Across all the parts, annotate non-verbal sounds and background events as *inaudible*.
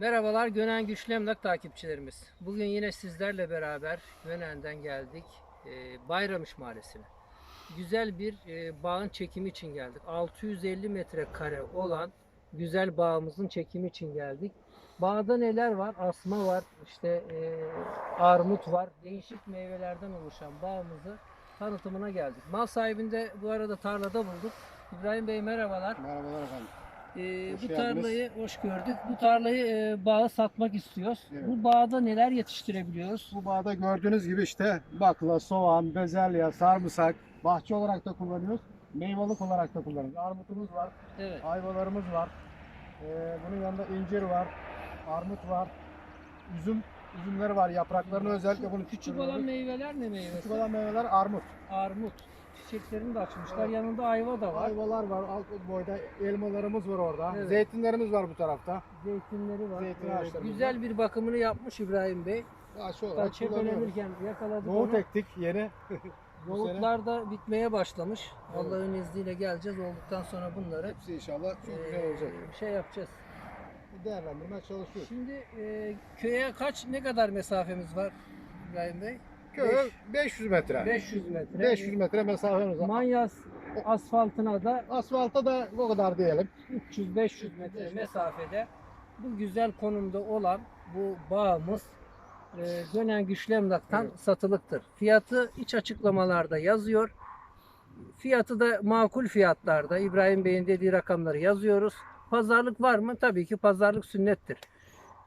Merhabalar Gönen Güçlü Emlak takipçilerimiz. Bugün yine sizlerle beraber Gönen'den geldik e, Bayramış Mahallesi'ne. Güzel bir e, bağın çekimi için geldik. 650 metrekare olan güzel bağımızın çekimi için geldik. Bağda neler var? Asma var, işte e, armut var. Değişik meyvelerden oluşan bağımızı tanıtımına geldik. Mal sahibinde bu arada tarlada bulduk. İbrahim Bey merhabalar. Merhabalar efendim. Hoş bu geldiniz. tarlayı hoş gördük. Bu tarlayı e, bağa satmak istiyoruz. Evet. Bu bağda neler yetiştirebiliyoruz? Bu bağda gördüğünüz gibi işte bakla, soğan, bezelye, sarımsak bahçe olarak da kullanıyoruz. Meyvelik olarak da kullanıyoruz. Armutumuz var, Evet. ayvalarımız var. Ee, bunun yanında incir var, armut var, üzüm üzümleri var. Yapraklarını özellikle bunu Küçük olan meyveler ne meyvesi? Küçük olan meyveler armut. Armut. Çiçeklerini de açmışlar. Evet. Yanında ayva da var. Ayvalar var, alt boyda elmalarımız var orada. Evet. Zeytinlerimiz var bu tarafta. Zeytinleri var. Zeytin ağaçlarımız güzel bir bakımını yapmış İbrahim Bey. Bahçe Hatta olarak çepelenirken yakaladık Nohut onu. ektik yeni. *laughs* Nohutlar da bitmeye başlamış. Evet. Allah'ın izniyle geleceğiz. Olduktan sonra bunları Hepsi inşallah çok güzel olacak. şey yapacağız. Değerlendirmeye çalışıyoruz. Şimdi e, köye kaç ne kadar mesafemiz var İbrahim Bey? Köy 500 metre. 500 metre. 500 metre mesafemiz var. Manyas asfaltına da Asfalta da o kadar diyelim. 300-500 metre mesafede bu güzel konumda olan bu bağımız e, Gönen Güçlü Emlak'tan satılıktır. Fiyatı iç açıklamalarda yazıyor. Fiyatı da makul fiyatlarda. İbrahim Bey'in dediği rakamları yazıyoruz. Pazarlık var mı? Tabii ki pazarlık sünnettir.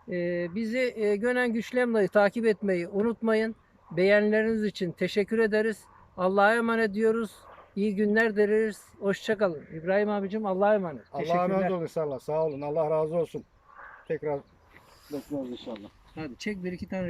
E, bizi e, Gönen Güçlü Emlak'ı takip etmeyi unutmayın. Beğenileriniz için teşekkür ederiz. Allah'a emanet diyoruz. İyi günler dileriz. Hoşçakalın. İbrahim abicim Allah'a emanet. Allah'a emanet olun inşallah. Sağ olun. Allah razı olsun. Tekrar bekleriz inşallah. Hadi çek bir iki tane